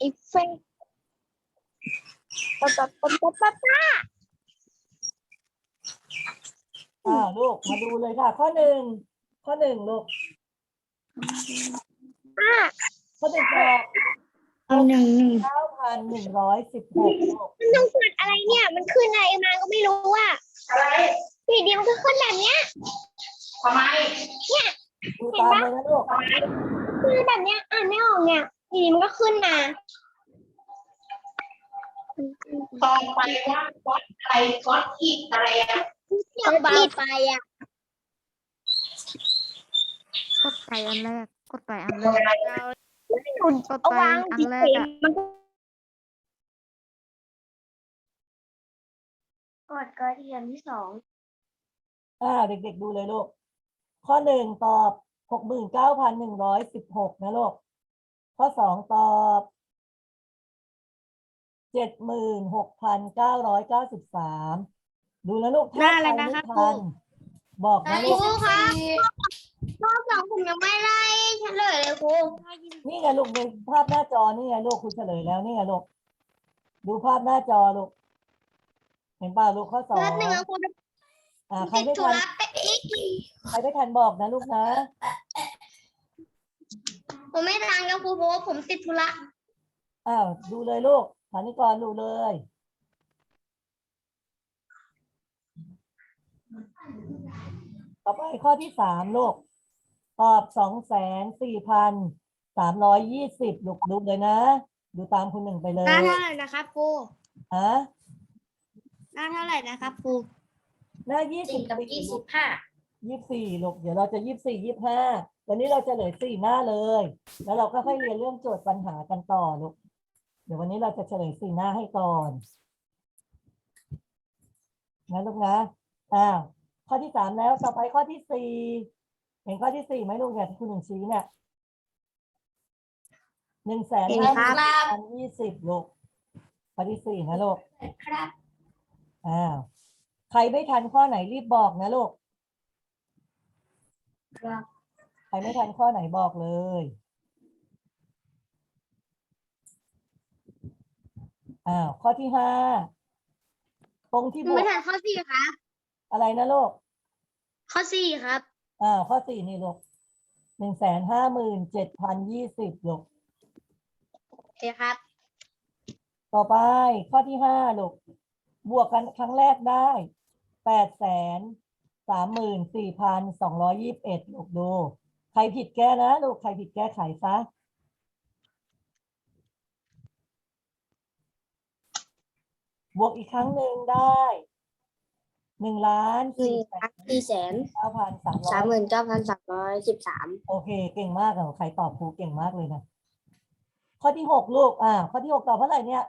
อีเฟนปั๊บปั๊บปั๊บปั๊บปั๊บปั๊บอ่าลูกมาดูเลยค่ะ ข้อหนึ่งข้อหนึ่งลูกข้อหนึ่งตอบเอาหนึ่งหนึ่งเก้าพันหนึ่งร้อยสิบหกลูกมันต้องกดอะไรเนี่ย มันขึ้นอะไรมาก็ไม่รู้อะอะไรอยู่ดีมันก็ขึ้นแบบเนี้ยทำไมดูตามเลยนะลูกขึ้นแบบเนี้ยอ่านไม่ออกเนี่ย อยู่ดีมันก็ขึ้นมาตองไปว่าก๊อตอะไรก๊อตอีกอะไรอะต้องเบาไปอะกดไปอันแรกกดไปอันแรกหนุนกดเอาไปวางอันเฉแรยกอะๆมันก็กดกระเทียมที่สองอ่าเด็กๆดูเลยลูก ข้อหนึ่งตอบหกหมื่นเก้าพันหนึ่งร้อยสิบหกนะลูก ข้อสองตอบเจ็ดหมื่นหกพันเก้าร้อยเก้าสิบสามดูแล้วลูกถ้าใครไม่ทันบอกนะลูกครูคะข้อสองผมยังไม่ไล่เฉลยเลยครูนี่ไงลูกในภาพหน้าจอนี่ไงลูกคุณเฉลยแล้วนี่ไงลูกดูภาพหน้าจอลูก เห็นป่าวลูกข้อสองเลือดหนึ่งอะครูอ่าใครติดไม่ธุทันระไปอีก ใครไม่ทันบอกนะลูกนะ ผมไม่ทันกับครูเพราะว่าผมติดธุระอ้าวดูเลยลูกฐานิกรดูเลย ต่อไปข้อที่สามลูก ตอบสองแสนสี่พันสามร้อยยี่สิบลูกดูเลยนะ ดูตามคุณหนึ่งไปเลยหน้าเท่าไหร่นะครับครูฮะหน้าเท่าไหร่นะครับครูหน้ายี่สิสี่บกับยี่สิบห้า ยี่สี่ลูกเดี๋ยวเราจะยี่สี่ยี่ห้า วันนี้เราจะเหลือสี่หน้าเลย แล้วเราก็ค่อยเรียนเรื่องโจทย์ปัญหากันต่อลูก เดี๋ยววันนี้เราจะเฉลยสี่หน้าให้ก่อนนะลูกนะอ้าวข้อที่สามแล้ว ต่อไปข้อที่สี่ เห็นข้อที่สี่ไหมลูกเนี่ยที่คุณหนึ่งชี้เนี่ยหนึ่งแสนห้าหมื่นพันยี่สิบลูก ข้อที่สี่นะลูก ครับ อ้าว ใครไม่ทันข้อไหนรีบบอกนะลูก ครับ ใครไม่ทันข้อไหนบอกเลย อ้าว ข้อที่ห้าตรงที่บวไม่กทันข้อสี่ครับ อะไรนะลูก ข้อสี่ครับอ้าวข้อสี่นี่ลูกหนึ่งแสนห้าหมื่นเจ็ดพันยี่สิบลูก โอเคครับ ต่อไปข้อที่ห้าลูก บวกกันครั้งแรกได้แปดแสนสามหมื่นสี่พันสองร้อยี่สิบเอ็ดลูกดูใค รผิดแก้นะลูกใครผิดแก้ไขซะบวกอีกครั้งหนึ่งได้หนึ่งล้านหนึ่งสี่แสล้านนสี่แสนเก้าพันสามร้สามอยหมื่นเก้าพันสามร้อยสิบสามโอเค เก่งมากอะใครตอบครูเก่งมากเลยนะข้อที่หกลูกอ่าข้อที่หกตอบเท่าไหร่เนี่ย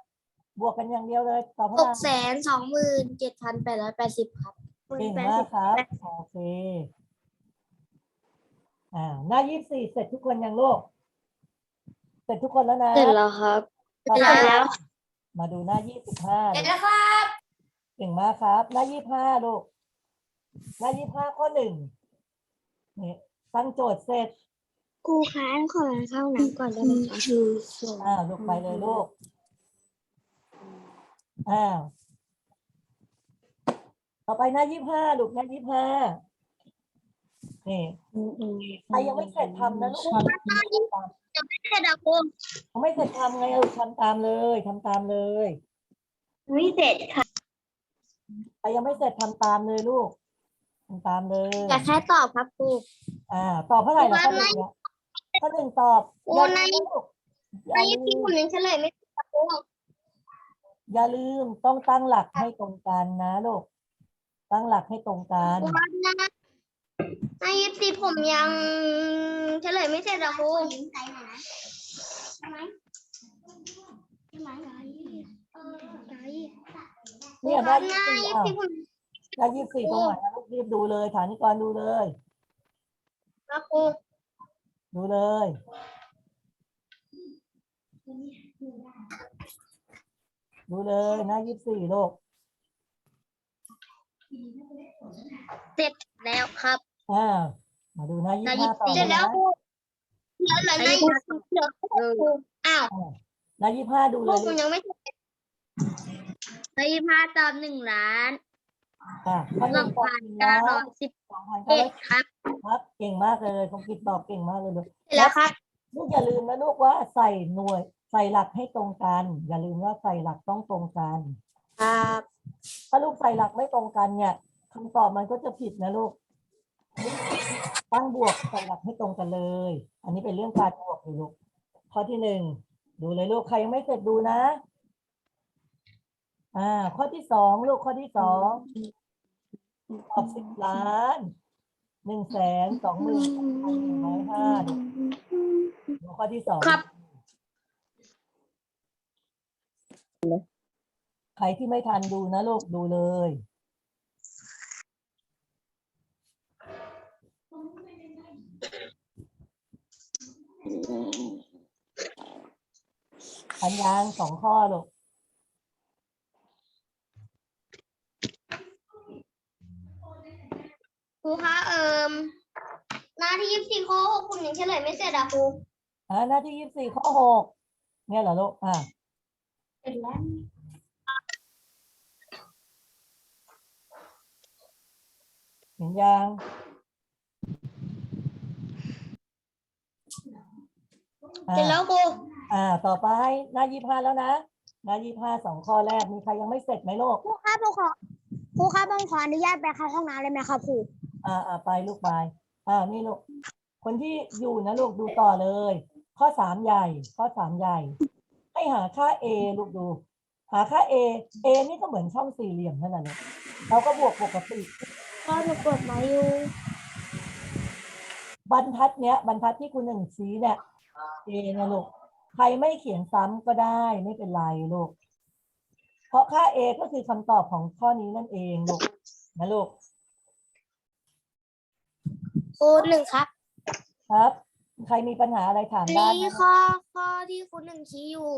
บวกกันอย่างเดียวเลยตอบเท่าหไหร่กแสนสองหมื่นเจ็ดพันแปดร้อยแปดสิบครับ เก่งมากครับโอเค อ่าหน้ายี่สิบสี่เสร็จทุกคนยังลูก เสร็จทุกคนแล้วนะเสร็จแล้วครับ ต่อไปเสร็จแล้ว มาดูหน้ายี่สิบห้าเดี๋ยวนะครับ เก่งมากครับ หน้ายี่ห้าลูก หน้ายี่ห้าข้อหนึ่งนี่ตั้งโจทย์เสร็จครูค้านขอเข้าน้ำก่อนได้ไหมคะอ้าวลูกไปเลยลูกอ้าวต่อไปหน้ายี่ห้าลูกหน้ายี่ห้า นี่ใครยังไม่เสร็จทำนะลูกเสร็จแล้วครูยังไม่เสร็จทำไงเอาทำตามเลยทำตามเลยไม่เสร็จค่ะใครยังไม่เสร็จทำตามเลยลูกทำตามเลยอยากแค่ตอบครับครูอ่า ตอบเท่าไหร่ละข้อหนึ่งเนี่ยข้อหนึ่งตอบโอ้อย่าในลืมลูกอในย่าลืที่มผมยังเฉลยไม่ถูกครับครูอย่าลืมต้องตั้งหลักให้ตรงกันนะลูก ตั้งหลักให้ตรงกันวั นนะในยี่สิบผมยังเฉลยไม่เสร็จอะครูใช่ไหมใช่ไหมใช่ไหมเนี่ยคได้รับยี่ในสิบยี่อะสิบผม ได้ยี่สิบตรงไหนนะลูกรีบดูเลยฐานิกรดูเลย ครับครูดูเลย ดูเลยหน้ายี่สิบสี่ลูก เสร็จแล้วครับ อ่ามาดูหน้ายี่ในสิบยี่ห้าสิบต่อเสร็จแล้วนะครูเหลือเหลือในยี่สิบเหลือครูอ้าวอ่าหน้ายี่ห้าดูพเลวกยคุณยังไม่ในยี่ห้าตอบหนึ่งล้านอะข้อหสนึ่องงตอบพันหนึ่งเก้าล้านร้อยสิบสองพันเอ็เก้าร้อยดครับครับเก่งมากเลยคงกิดตอบเก่งมากเลยลูกเสร็จแล้วครับลูกอย่าลืมนะลูกว่าใส่หน่วย ใส่หลักให้ตรงกัน อย่าลืมว่าใส่หลักต้องตรงกัน ครับถ้าลูกใส่หลักไม่ตรงกันเนี่ยคำตอบมันก็จะผิดนะลูก ตั้งบวกใส่หลักให้ตรงกันเลย อันนี้เป็นเรื่องการบวกเลยลูกข้อที่หนึ่งดูเลยลูกใครยังไม่เสร็จดูนะ อ่า ข้อที่สองลูกข้อที่สองตอบสิบล้านหนึ่งแสนสองหมื่นสองพันหนึ่งร้อยห้าดูดูข้อที่สองครับใครที่ไม่ทันดูนะลูกดูเลย พั นยางสองข้อลูกครูคะเอิมหน้าที่ยี่สิบสี่ข้อหกคุณยังเฉลยไม่เสร็จอะครูอ่าหน้าที่ยี่สิบสี่ข้อหกเนี่ยเหรอลูกอ่าเสร็จแล้วเห็นยังอ่าเสร็จแล้วครู อ่า ต่อไปหน้ายี่ห้าแล้วนะหน้ายี่ห้าสองข้อแรกมีใครยังไม่เสร็จไหมลูกครูครับผมขอครูครับผมขออนุญาตไปเข้าห้องน้ำเลยไหมครับครูอ่าอ่าไปลูกไปอ่านี่ลูก คนที่อยู่นะลูกดูต่อเลย ข้อสามใหญ่ ข้อสามใหญ่ ให้หาค่า a ลูกดู หาค่า a a นี่ก็เหมือนช่องสี่เหลี่ยมนั่นแหละลูกเราก็บวกปกติก็จะกดมาอยู่บรรทัดเนี้ยบรรทัดที่คุณหนึ่งชี้เนี่ย a นะลูกใค รไม่เขียนซ้ำก็ได้ไม่เป็นไรลูก เพราะค่า a ก็คือคำตอบของข้อนี้นั่นเองลูกนะลูกครูหนึ่งครับ ครับ ใครมีปัญหาอะไรถามได้นี่นะข้อข้อที่คุณหนึ่งชี้อยู่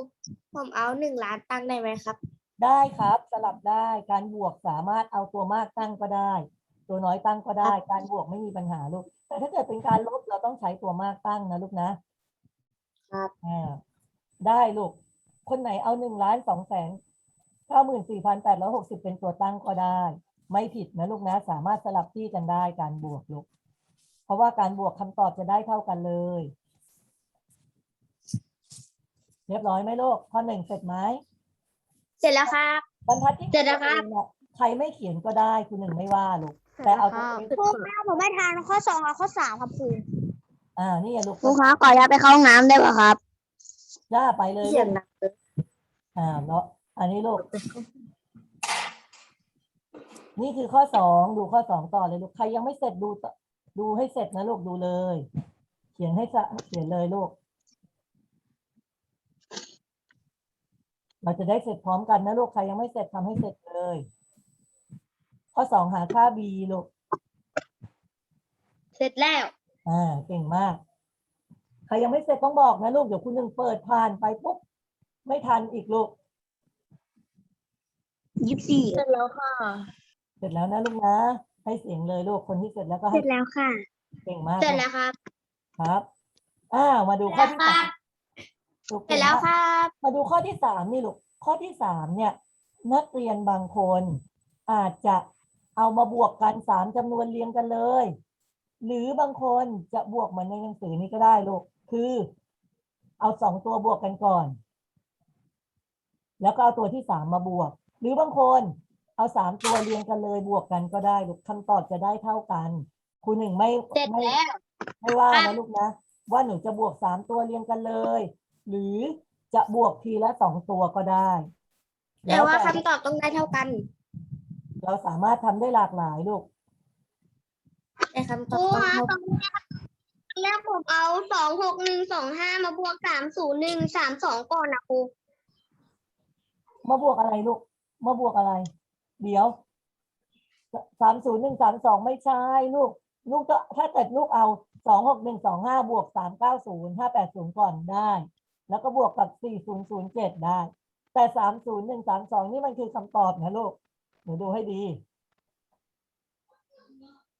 ผมเอาหนึ่งล้านตั้งได้ไหมครับ ได้ครับ สลับได้การบวกสามารถเอาตัวมากตั้งก็ได้ ตัวน้อยตั้งก็ได้ การบวกไม่มีปัญหาลูก แต่ถ้าเกิดเป็นการลบเราต้องใช้ตัวมากตั้งนะลูกนะครับอ่า ได้ลูก คนไหนเอาหนึ่งล้านสองแสนเก้าหมื่นสี่พันแปดร้อยหกสิบเป็นตัวตั้งก็ได้ ไม่ผิดนะลูกนะสามารถสลับที่กันได้การบวกลูก เพราะว่าการบวกคำตอบจะได้เท่ากันเลย เรียบร้อยไหมลูกข้อหนึ่งเสร็จไหมเสร็จแล้วครับ บรรทัดที่เสร็จแล้วครับเองเนี่ยใครไม่เขียนก็ได้คุณหนึ่งไม่ว่าลูก แต่เอาตัวเองครูครับผมไม่ทานข้อสองกับข้อสามครับครูอ่านี่อย่าลูก ครูครับขออนุญาตไปเข้าห้องน้ำได้ป่ะครับ ย่าไปเลยเสียงลูกดังอ่าเนาะอันนี้ลูก นี่คือข้อสองดูข้อสองต่อเลยลูก ใครยังไม่เสร็จดูต่อดูให้เสร็จนะลูกดูเลย เขียนให้สะเขียนเลยลูก เราจะได้เสร็จพร้อมกันนะลูก ใครยังไม่เสร็จทำให้เสร็จเลย ข้อสองหาค่า b ลูก เสร็จแล้ว อ่าเก่งมากใครยังไม่เสร็จต้องบอกนะลูก เดี๋ยวคุณหนึ่งเปิดผ่านไปปุ๊บไม่ทันอีกลูกยี่สิบสี่เสร็จแล้วค่ะ เสร็จแล้วนะลูกนะ ให้เสียงเลยลูกคนที่เสร็จแล้วก็เสให้ร็จแล้วค่ะ เก่งมากเสร็จแล้วครับ ครับอ้าวมาดูข้อที่สามลูกเสร็จแล้วก่งคมาก รับมาดูข้อที่สามนี่ลูกข้อที่สามเนี่ย นักเรียนบางคนอาจจะเอามาบวกกันสามจำนวนเรียงกันเลย หรือบางคนจะบวกเหมือนในหนังสือนี้ก็ได้ลูก คือ เอาสองตัวบวกกันก่อน แล้วก็เอาตัวที่สามมาบวก หรือบางคนเอาสามตัวเรียงกันเลยบวกกันก็ได้ลูกคำตอบจะได้เท่ากันครูหนึ่งไม่เสร็จไม่แล้วไม่ว่าครันะบลูกนะ ว่าหนูจะบวกสามตัวเรียงกันเลย หรือจะบวกทีละสองตัวก็ได้ แต่ว่าล้คำตอบต้องได้เท่ากัน เราสามารถทำได้หลากหลายลูกแต่คำตอบต้องเท่ากัน แรกผมเอาสองหกหนึ่งสองห้ามาบวกสามศูนย์หนึ่งสามสองก่อนนะครูมาบวกอะไรลูก มาบวกอะไร เดี๋ยวสามศูนย์หนึ่งสามสองไม่ใช่ลูก ลูกก็ถ้าเกิดลูกเอาสองหกหนึ่งสองห้าบวกสามเก้าศูนย์ห้าแปดศูนย์ก่อนได้ แล้วก็บวกกับสี่ศูนย์ศูนย์เจ็ดได้ แต่สามศูนย์หนึ่งสามสองนี่มันคือคำตอบนะลูก หนูดูให้ดี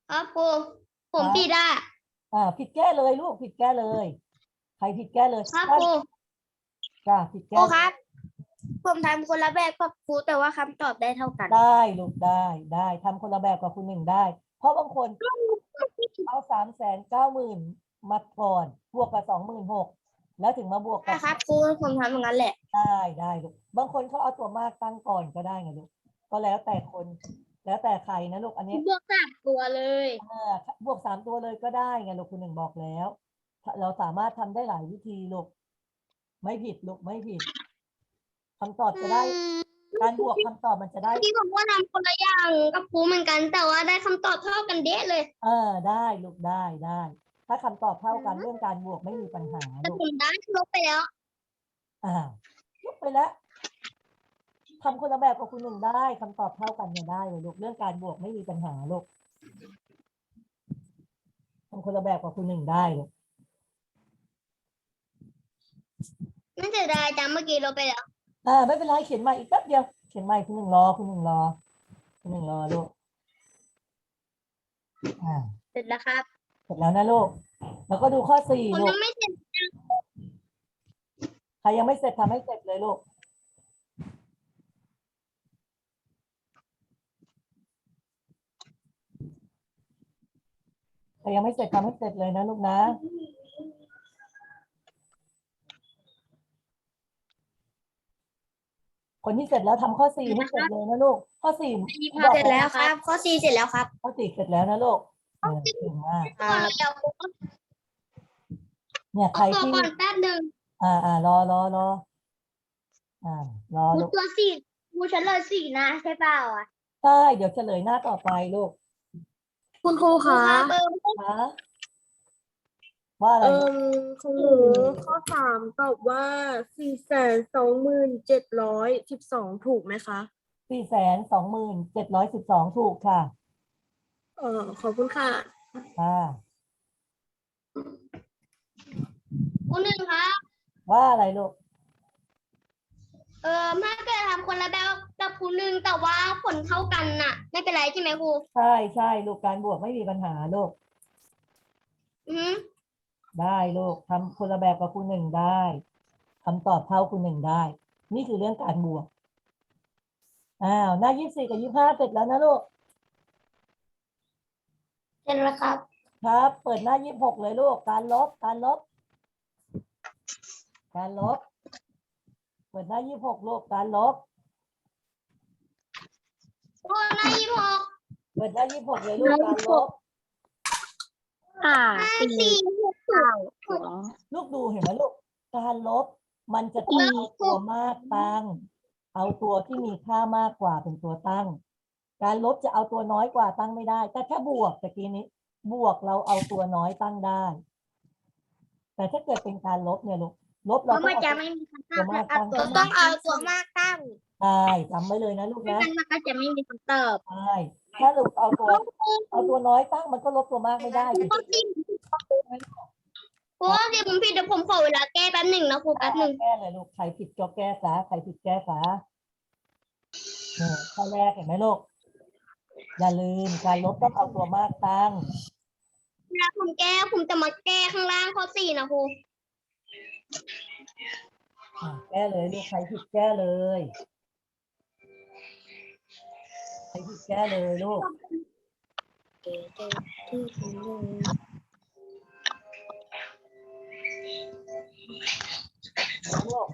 ครับครูผมครับผิด อะอ่าผิดแก้เลยลูกผิดแก้เลย ใครผิดแก้เลยครับถ้าครูจ้าผิดคแก้รูวครับ ผมทำคนละแบบกับครูแต่ว่าคำตอบได้เท่ากัน ได้ลูกได้ได้ทำคนละแบบกับคุณหนึ่งได้ เพราะบางคน เอาสามแสนเก้าหมื่นมาก่อนบวกกับสองหมื่นหกแล้วถึงมาบวกกับนะครับครูผมทำอย่างนั้นแหละ ได้ได้ลูกบางคนเขาเอาตัวมากตั้งก่อนก็ได้ไงลูกก็แล้วแต่คน แล้วแต่ใครนะลูกอันนี้บวกสามตัวเลยอ่าบวกสามตัวเลยก็ได้ไงลูกคุณหนึ่งบอกแล้ว เราสามารถทำได้หลายวิธีลูกไม่ผิดลูกไม่ผิดคำตอบจะได้ การบวกคำตอบมันจะได้ที่ผมว่าทำคนละอย่างกับครูเหมือนกัน แต่ว่าได้คำตอบเท่ากันเด้เลย เออได้ลูกได้ได้ ถ้าคำตอบเท่ากันเรื่องการบวกไม่มีปัญหาแต่ลูกผมได้ลบไปแล้วอ่ายกไปแล้ว ทำคนละแบบกับคุณหนึ่งได้คำตอบเท่ากันเนี่ยได้เลยลูกเรื่องการบวกไม่มีปัญหาลูกทำคนละแบบกับคุณหนึ่งได้ลูกน่าจะได้จังเมื่อกี้ลบไปแล้วอ่าไม่เป็นไรเขียนใหม่อีกแป๊บเดียวเขียนใหม่คุณหนึ่งรอคุณหนึ่งรอ คุณหนึ่งรอลูกอ่าเสร็จแล้วครับเสร็จแล้วนะลูกแล้วก็ดูข้อสี่ผมลูยักงไม่เสร็จใครยังไม่เสร็จทำให้เสร็จเลยลูก ใครยังไม่เสร็จทำให้เสร็จเลยนะลูกนะคนที่เสร็จแล้วทำข้อสี่ให้เสร็จเลยนะลูก ข้อสี่เสร็จแล้วครับ ข้อสี่เสร็จแล้วครับ ข้อสี่เสร็จแล้วนะลูกเออเก่งมากก่อนเดี๋ยวเนี่ยใครเอาตัวที่ก่อนแป๊บหนึ่งอ่าอ่ารอรอรออ่ารอครูลูกตัวสี่ครูเฉลยสี่นะใช่เปล่าอะใช่เดี๋ยวเฉลยหน้าต่อไปลูก คุณครูคะเบอร์นะว่าอะไรเอ่ลูกมของหนูข้อสามตอบว่าสี่แสนสองหมื่นเจ็ดร้อยสิบสองถูกไหมคะ สี่แสนสองหมื่นเจ็ดร้อยสิบสองถูกค่ะเออขอบคุณค่ะ อ่าคุณหนึ่งครับว่าอะไรลูก เออถ้าเกิดทำคนละแบบกับครูหนึ่งแต่ว่าผลเท่ากันน่ะ ไม่เป็นไรใช่ไหมครูใช่ใช่ลูกการบวกไม่มีปัญหาลูกอือหือได้ลูกทำคนละแบบกับคุณหนึ่งได้คำตอบเท่าคุณหนึ่งได้ นี่คือเรื่องการบวกอ้าวหน้ายี่สี่กับยี่ห้าเสร็จแล้วนะลูกเสร็จแล้วครับ ครับ เปิดหน้ายี่หกเลยลูกการลบการลบ การลบ เปิดหน้ายี่หกลูกการลบ โอ้หน้ายี่หกเปิดหน้ายี่หกเลยลูกการลบ ห้าห้าสี่สี่หกเก้าสองลูกดูเห็นไหมลูก การลบมันจะต้องเอาตัวมากตั้ง เอาตัวที่มีค่ามากกว่าเป็นตัวตั้ง การลบจะเอาตัวน้อยกว่าตั้งไม่ได้ แต่ถ้าบวกตะกี้นี้ บวกเราเอาตัวน้อยตั้งได้ แต่ถ้าเกิดเป็นการลบเนี่ยลูก ลบเพเราราะต้มัอนงจะเอาไม่มีคำตตัวอบมากตั้งตัวต้องเอาตัวมากตั้งใช่จำไว้เลยนะลูกไม่นะงั้นมันก็จะไม่มีคำตอบใช่ถ้าลูกเอาตัวเอาตัวน้อยตั้งมันก็ลบตัวมากไม่ได้สิข้อสี่ครูข้อสี่ผมผิดเดี๋ยวผมขอเวลาแก้แป๊บหนึ่งนะครูแป๊บหนึ่งแก้เลยลูก ใครผิดก็แก้ซะ ใครผิดแก้ซะเนี่ยข้อแรกเห็นไหมลูก อย่าลืมการลบต้องเอาตัวมากตั้ง เวลาผมแก้ผมจะมาแก้ข้างล่างข้อสี่นะครู อะแก้เลยลูกใครผิดแก้เลยใครผิดแก้เลยลูกลูก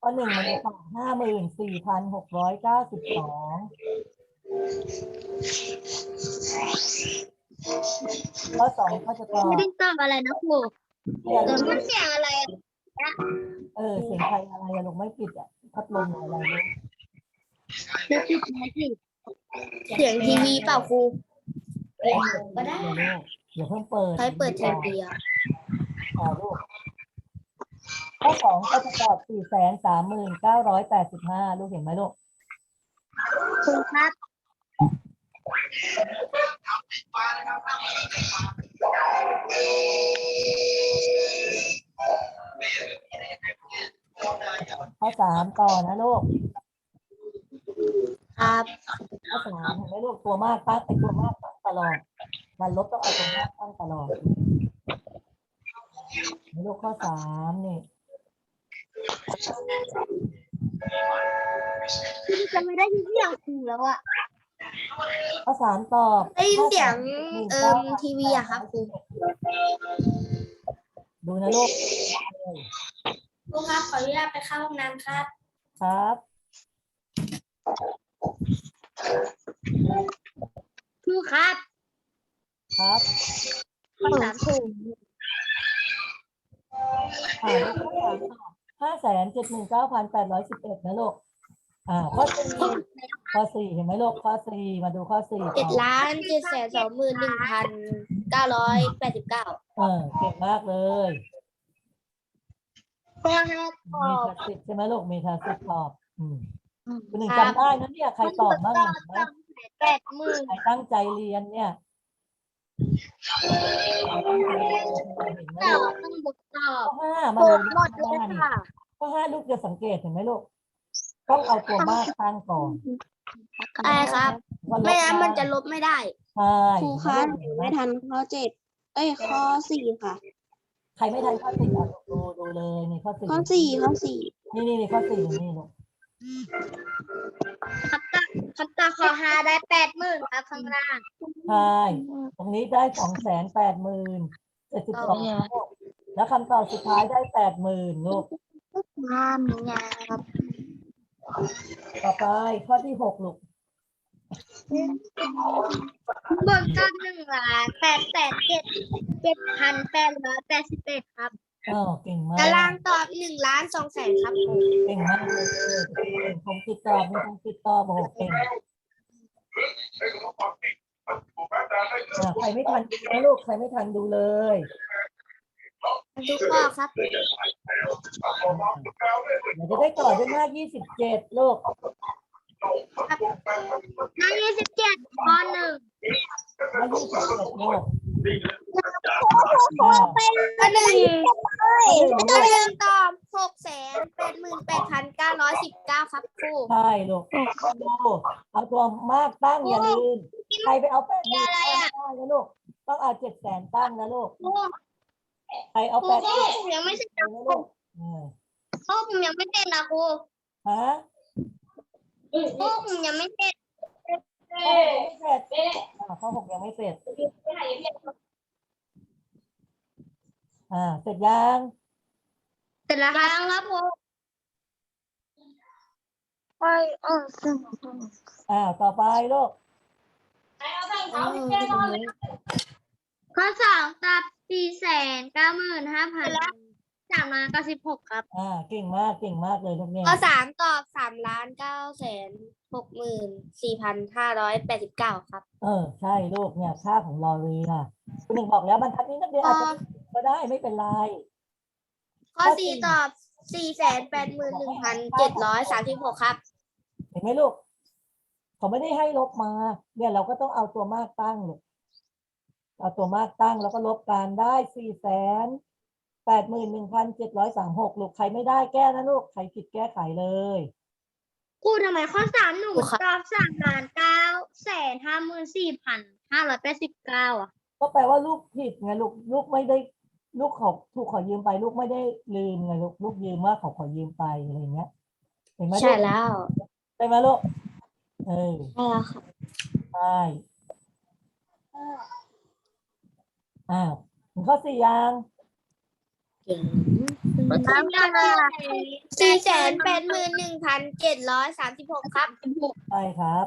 ข้อหนึ่งมันจะตอบห้าหมื่นสี่พันหกร้อยเก้าสิบสองข้อสองก็จะตอบไม่ได้ตอบอะไรนะครูอย่าเอลือมมันเสียงอะไรอะ เออ เสียงใครอะไรอะลูกไม่ปิดอะพัดลมอะไรลูกไม่ผิดไม่ผิดเสียงทีวีเปล่าครูก็ได้ลูกเดี๋ยวเพิ่งเปิดใช้เปิดทีวีอะอ่าลูกข้อสองก็จะตอบสี่แสนสามหมื่นเก้าร้อยแปดสิบห้าลูกเห็นไหมลูกคุณครับ ข้อสามต่อนะลูกครับข้อสามเห็นไหมลูกตัวมากตั้งเป็นตัวมากตั้งตลอดมันลบต้องเอาตัวมากตั้งตลอดเห็นไหมลูกข้อสามนี่คือจะไม่ได้ยินเสียงครูแล้วอะข้อสามตอบได้ยินเสียงเอิ่มทีวีอะครับครูดูนะลูก ครูครับขออนุญาตไปเข้าห้องน้ำครับ ครับครูครับครับข้อสามถูกอ่าข้อสามตอบห้าแสนเจ็ดหมื่นเก้าพันแปดร้อยสิบเอ็ดนะลูกอ่าข้อสี่ข้อสี่เห็นไหมลูกข้อสี่มาดูข้อสี่เจ็ดล้านเจ็ดแสนสองหมื่นหนึ่งพันเก้าร้อยแปดสิบเก้าเออเก่งมากเลย ข้อห้าตมีอบทัศสิทธิ์ใช่ไหมลูกมีทัศสิทธิ์ตอบ อืมคุณหนึ่งจำได้นะเนี่ยใครตอบบ้างเห็นไหมแปดหมื่นใครตั้งใจเรียนเนี่ยใครตั้งใจเรียนเห็นไหมตอลูบกต้องบุกตอบข้อห้ามาดูข้อห้านี่ข้อห้าลูกจะสังเกตเห็นไหมลูกต้องเอาตัวมากตั้งก่อนใช่ครับ ว่าลบไม่งั้นมันจะลบไม่ได้ ใช่ครูคะเห็นไหมไม่ทันข้อเจ็ดเอ้ยข้อสี่ค่ะ ใครไม่ทันข้อสี่อะดูดูเลยนี่ข้อสี่ข้อสี่ข้อสี่นี่นี่นี่ข้อสี่นี่ลูกครับตาครับตาข้อห้าได้แปดหมื่นครับข้างล่าง ใช่ตรงนี้ได้สองแสนแปดหมื่นเจ็ดสิบสองแล้วคำตอบสุดท้ายได้แปดหมื่นลูกห้ามีนาครับต่อไปข้อที่หกลูก บนก็หนึ่งล้านแปดแสนเจ็ดเจ็ดพันแปดร้อยแปดสิบเอ็ดครับอ๋อเก่งมากตารางตอบหนึ่งล้านสองแสนครับผมเก่งมากเลยเก่งคงติดต่อมีคงติดต่อโอ้โหเก่งอะใครไม่ทันดูนะลูกใครไม่ทันดูเลยทุกข้อครับเดี๋ยวจะได้ต่อด้วยหน้ายี่สิบเจ็ดลูกห น้ายี่สิบเจ็ดข้อหนึ่งหน้ายี่สิบเจ็ดลูกข้อหนึ่งอ่าตัวเรื่องตอบหกแสนแปดหมื่นแปดพันเก้าร้อยสิบเก้าครับครูใช่ลูกดูเอาตัวมากตั้งอย่าลืมใครไปเอาแปดหมื่นตั้งได้นะลูกต้องเอาเจ็ดแสนตั้งนะลูกครูใครเอาครูแปดหข้อมื่นผมยังไม่เสร็จตั้งนะลูกเออข้อผมยังไม่เสร็จนะครูฮะ ข้อผมยังไม่เสร็จข้อหกยังไม่เสร็จอ่าข้อหกยังไม่เสร็จ อ่า เสร็จยัง เสร็จแล้วครับครับครูอ่า ต่อไปลูก ข้อสองตับสี่แสนเก้าหมื่นห้าพัน สามล้านเก้าสิบหกครับอ่าเก่งมากเก่งมากเลยลูกเนี่ยข้อสามตอบสามล้านเก้าแสนหกหมื่นสี่พันห้าร้อยแปดสิบเก้าครับเออใช่ลูกเนี่ยค่าของลอรีน่ะคุณหนึ่งบอกแล้วบรรทัดนี้นักเรียนอาจจะก็ได้ไม่เป็นไร ข้อสี่ตอบสี่แสนแปดหมื่นหนึ่งพันเจ็ดร้อยสามสิบหกครับ เห็นไหมลูกเขาไม่ได้ให้ลบมา เนี่ยเราก็ต้องเอาตัวมากตั้งลูกเอาตัวมากตั้งแล้วก็ลบกันได้สี่แสน แปดหมื่นหนึ่งพันเจ็ดร้อยสามหกลูกใครไม่ได้แก้นะลูก ใครผิดแก้ไขเลย ครูทำไมข้อสามหนูครูครับตอบสามล้านเก้าแสนห้าหมื่นสี่พันห้าร้อยแปดสิบเก้าอะ ก็แปลว่าลูกผิดไงลูกลูกไม่ได้ลูกเขาถูกขอยืมไปลูกไม่ได้ลืมไงลูกลูกยืมว่าเขาขอยืมไปอะไรอย่างเงี้ยเห็นไหมลูกใช่แล้วใช่ไหมลูกเออใช่แล้วครับใช่อ้าวถึงข้อสี่ยัง สี่แสนแปดหมื่นหนึ่งพันเจ็ดร้อยสามสิบหกครับใช่ครับ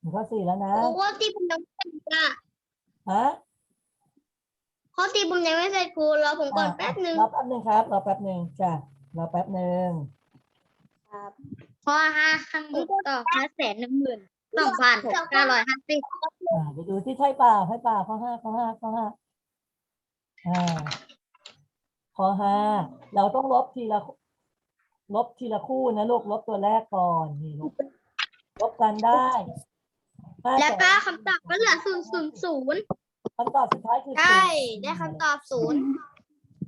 ถึงข้อสี่แล้วนะครูข้อที่ผมยังไม่เสร็จอะฮะข้อที่ผมยังไม่เสร็จครูรอผมก่อนแป๊บนึงรอแป๊บหนึ่งครับรอแป๊บหนึ่งจ้ะรอแป๊บหนึ่งข้อห้าข้างบนตอบห้าแสนหนึ่งหมื่นสองพันเก้าร้อยห้าสิบอ่าไปดูที่ใช่เปล่าใช่เปล่าข้อห้าข้อห้าข้อห้าอ่า ข้อห้าเราต้องลบทีละลบทีละคู่นะลูกลบตัวแรกก่อนนี่ลูกลบกันได้ห้าแล้วก็สองคำตอบก็เหลือศูนย์ศูนย์ศูนย์คำตอบสุดท้ายคือใช่ศูนย์ได้คำตอบศูนย์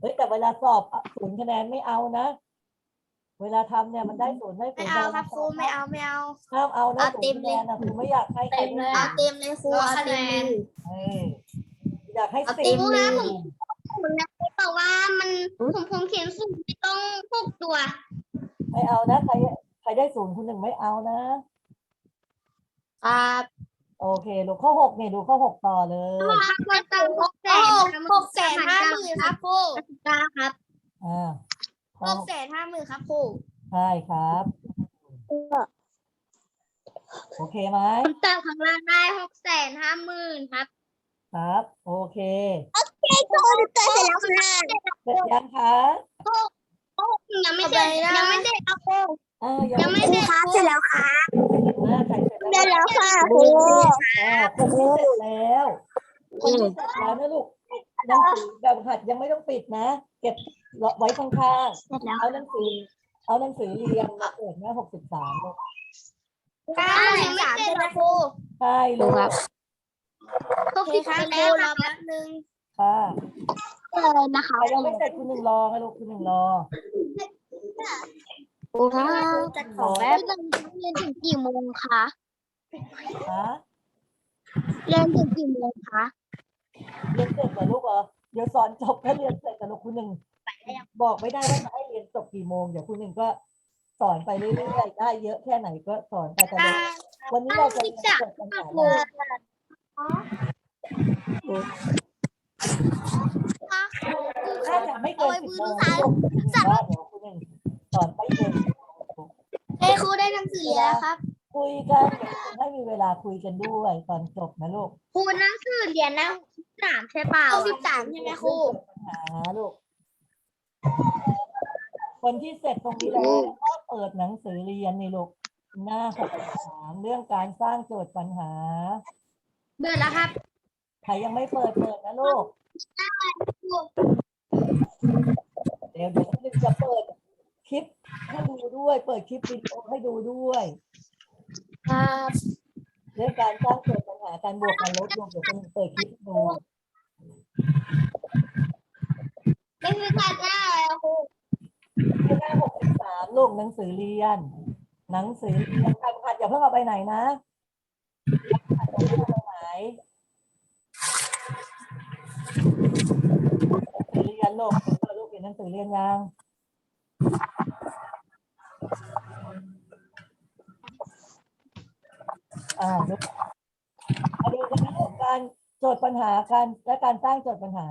เฮ้ยแต่เวลาสอบอะศูนย์คะแนนไม่เอานะ เวลาทำเนี่ยมันได้ศูนย์ได้ศูไม่นย์เอาวลครับครูไม่เอาไม่เอาห้ามเอานะเอาศูเต็นมย์เลยคะแนนนะครูไม่อยากให้ใครเต็มเลยเอาเต็มเลยครูเอาเต็มเลยเอออยากให้เอาสิเต็บมเลยผม นะบอกว่ามันผมผมเขียนสูตรไม่ต้องหกตัวเอานะใครใครได้ศูนย์คุณหนึ่งไม่เอานะ ครับโอเคลูกข้อหกเนี่ยดูข้อหกต่อเลยมันตั้งหกแสนหกแสนห้าหมื่นครับครูกาครับอ่าข้อหกแสนห้าหมื่นครับครูใช่ครับ โอเคไหมผมตั้งข้างล่างได้หกแสนห้าหมื่นครับ ครับ โอเค ครูเสร็จแล้วค่ะเสร็จยังคะยังไม่เสร็จยังไม่เสร็จครับครูอ่ายังไม่เสร็จครับเสร็จแล้วค่ะอ่าใครเสร็จเสร็จแล้แล้วค่ะครูอ่าคนที่เสร็จแล้วคนที่เสร็จแล้วนะลูกหนังสือแบบหัดยังไม่ต้องปิดนะ เก็บไว้ข้างเสร็จแล้วๆเอาหนังสือ เอาหนังสือเรียนมาเปิดหน้าหกสิบสามลูกค่ะยังไม่เสร็จครับครูใช่ลูก โอเคครับครูรอแป๊บนึง ค่ะเลยนะคะใครยังไม่เสร็จคุณหนึ่งรอไงลูกคุณหนึ่งรอครูครับจัดของแป๊บนึงเรียนถึงกี่โมงคะฮะเรียนถึงกี่โมงคะเรียนเสร็จเหรอลูกเหรอเดี๋ยวสอนจบก็เรียนเสร็จแต่ลูกคุณหนึ่งบอกไม่ได้ว่าจะให้เรียนจบกี่โมงเดี๋ยวคุณหนึ่งก็สอนไปเรื่อยๆได้เยอะแค่ไหนก็สอนไปแต่เดี๋ยววันนี้เราจะเรียนจบปัญหา ถ้าจะไม่เกินสิบโมงลูกว่าเดี๋ยวคุณหนึ่งสอนไปเกิน10โมงเฮ้ยครูได้หนังสือเรียนแล้วครับคุยกันเดี๋ยวคุณให้มีเวลาคุยกันด้วยตอนจบนะลูกครูหนังสือเรียนนะสามใช่เปล่าสิบสามใช่ไหมครูปัญหาลูก คนที่เสร็จตรงนี้แล้วก็เปิดหนังสือเรียนนี่ลูกหน้าหกสามเรื่องการสร้างโจทย์ปัญหา เบิดแล้วครับ ใครยังไม่เปิดเปิดนะลูก เดี๋ยวเดี๋ยวคุณจะเปิดคลิปให้ดูด้วย เปิดคลิปวิดีโอให้ดูด้วยครับเรื่องการสร้างโจทย์ปัญหาการบวกการลบรวมเดี๋ยวคุณเปิดคลิปให้ดูไม่คือการหน้าอะไรครูหน้าหกสามลูกหนังสือเรียน หนังสือเรียนการขัดอย่าเพิ่งเอาไปไหนนะขัดอย่าเพิ่งเอาไปไหนหนังสือเรียนลูกเห็นลูกเห็นหนัง สือเรียนยังอ่าลูกมาดูกันนะลูกการโจทย์ปัญหาการและการสร้างโจทย์ปัญหา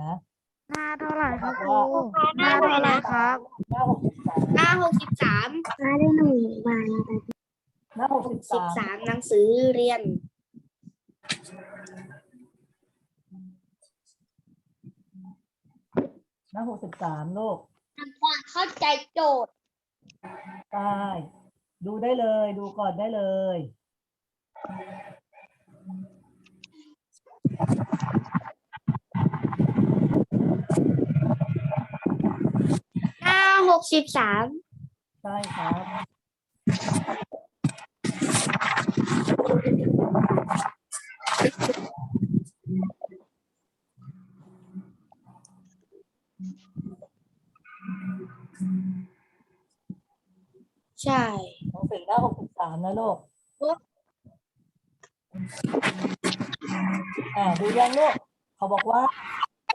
หน้าเท่าไหร่ครับคว่ารูหน้าเท่าไหร่ครับหน้าหกสิบสามหน้าหกสิบสามหน้าได้หนึ่งมาหน้าหกสิบสิบสามสามหนังสือเรียน น้าหกสิบสามลูกทำความเข้าใจโจทย์ได้ดูได้เลย ดูก่อนได้เลย หน้าหกสิบสามใช่ครับ ใช่หนังสือหน้าหกสิบสามนะลูกอ่าดูยังลูกเขาบอกว่า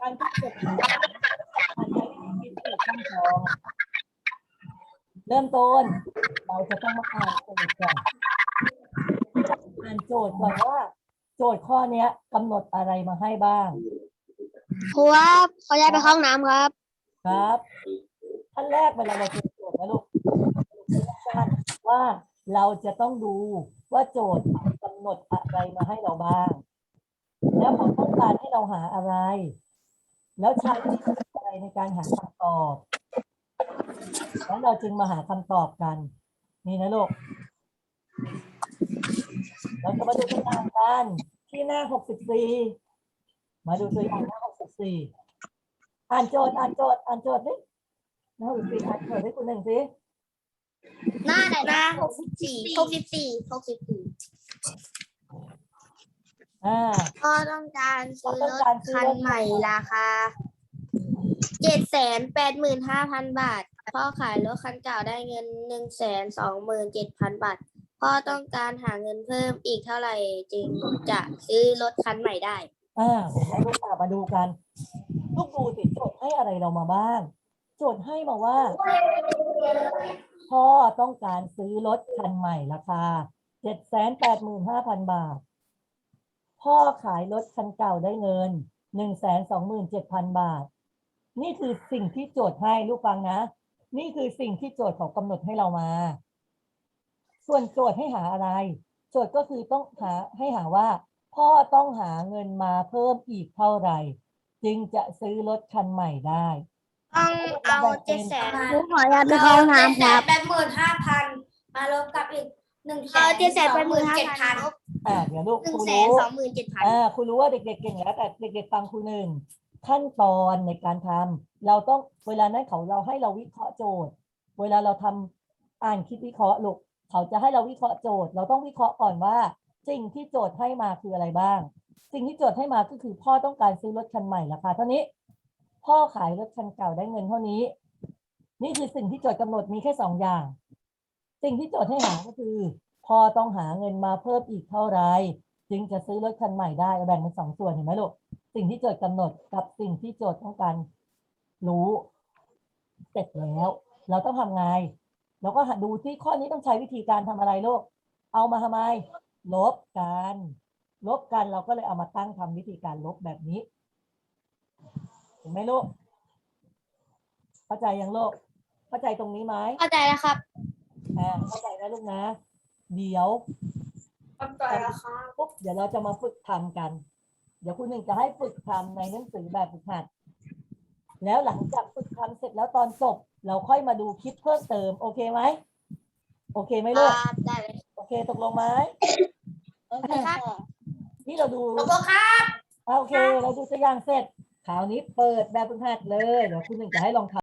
การที่เกิดปัญหาการใช้วิธีคิดสี่ขั้นตอนเริ่มต้น เราจะต้องมาอ่านโจทย์ก่อนอ่านโจทย์ก่อนว่า โจทย์ข้อเนี้ยกำหนดอะไรมาให้บ้างครูครับเขาย้ายไปห้องน้ำครับ ครับขั้นแรกเวลาเราจะโจทย์นะลูกสั้นๆ ว่าเราจะต้องดูว่าโจทย์กำหนดอะไรมาให้เราบ้าง แล้วเขาต้องการให้เราหาอะไร แล้วใช้วิธีอะไรในการหาคำตอบแล้วเราจึงมาหาคำตอบกัน นี่นะลูกเราจะมาดูตัวอย่างกันที่หน้า 64 มาดูตัวอย่างหน้า 64 อ่านโจทย์อ่านโจทย์อ่านโจทย์ดิหน้า64อ่านโจทย์ให้คุณหนึ่งสิ หน้าไหนหน้าหกสิบสี่หกสิบสี่หกสิบสี่อ่าพ่อต้องการซื้อต้รองถการซื้อคันรถใหม่ราคาเจ็ดแสนแปดหมื่นห้าพันบาท พ่อขายรถคันเก่าได้เงินหนึ่งแสนสองหมื่นเจ็ดพันบาท พ่อต้องการหาเงินเพิ่มอีกเท่าไหร่จึงจะซื้อรถคันใหม่ได้ อ่าให้ลูกอะมาดูกัน ลูกดูสิโจทย์ให้อะไรเรามาบ้าง โจทย์ให้มาว่าใพ่อต้องการซื้อรถคันใหม่ราคาเจ็ดแสนแปดหมื่นห้าพันบาท พ่อขายรถคันเก่าได้เงินหนึ่งแสนสองหมื่นเจ็ดพันบาท นี่คือสิ่งที่โจทย์ให้ลูกฟังนะ นี่คือสิ่งที่โจทย์เขากำหนดให้เรามา ส่วนโจทย์ให้หาอะไร โจทย์ก็คือต้องหาให้หาว่า พ่อต้องหาเงินมาเพิ่มอีกเท่าไหร่ จึงจะซื้อรถคันใหม่ได้ ต้องเอาเจ็ดแสนครูขออนุญาตไปเข้าห้องน้ำครับ แปดหมื่นห้าพันมาลบกับอีกหนึ่งแสเอานเจ็ดแสนแปดหมื่นห้าเจ็ดพัพันนอ่าเดี๋ยวลูกหนึ่คงรูแสนรู้สองหมื่นเจ็ดพันอ่าครูรู้ว่าเด็ก ๆ เก่งแล้วแต่เด็ก ๆ ฟังครูหนึ่งขั้นตอนในการทำเราต้องเวลานั้นเขาเราให้เราวิเคราะห์โจทย์ เวลาเราทำอ่านคิดวิเคราะห์ลูกเขาจะให้เราวิเคราะห์โจทย์ เราต้องวิเคราะห์ก่อนว่าสิ่งที่โจทย์ให้มาคืออะไรบ้าง สิ่งที่โจทย์ให้มาก็คือพ่อต้องการซื้อรถคันใหม่ราคาเท่านี้ พ่อขายรถคันเก่าได้เงินเท่านี้ นี่คือสิ่งที่โจทย์กำหนดมีแค่สองอย่าง สิ่งที่โจทย์ให้หาก็คือพ่อต้องหาเงินมาเพิ่มอีกเท่าไรจึงจะซื้อรถคันใหม่ได้แบ่งเป็นสองส่วนเห็นไหมลูกสิ่งที่โจทย์กำหนดกับสิ่งที่โจทย์ต้องการรู้เสร็จแล้ว เราต้องทำไงเราก็ดูที่ข้อนี้ต้องใช้วิธีการทำอะไรลูกเอามาทำไมลบกัน ลบกันเราก็เลยเอามาตั้งทำวิธีการลบแบบนี้ เห็นไหมลูก เข้าใจยังลูก เข้าใจตรงนี้ไหมเข้าใจแล้วครับอ่าเข้าใจนะลูกนะ เดี๋ยวเข้าใจแล้วครับปุ๊บเดี๋ยวเราจะมาฝึกทำกัน เดี๋ยวคุณหนึ่งจะให้ฝึกทำในหนังสือแบบฝึกหัด แล้วหลังจากฝึกทำเสร็จแล้วตอนจบเราค่อยมาดูคลิปเพิ่มเติม โอเคไหม โอเคไหมคลูกรับได้เลยโอเคตกลงไหมโอเคครับ นี่เราดู ขอบคุณครับอ่าโอเค เราดูตัวอย่างเสร็จ คราวนี้เปิดแบบฝึกหัดเลยเดี๋ยวคุณหนึ่งจะให้ลองทำ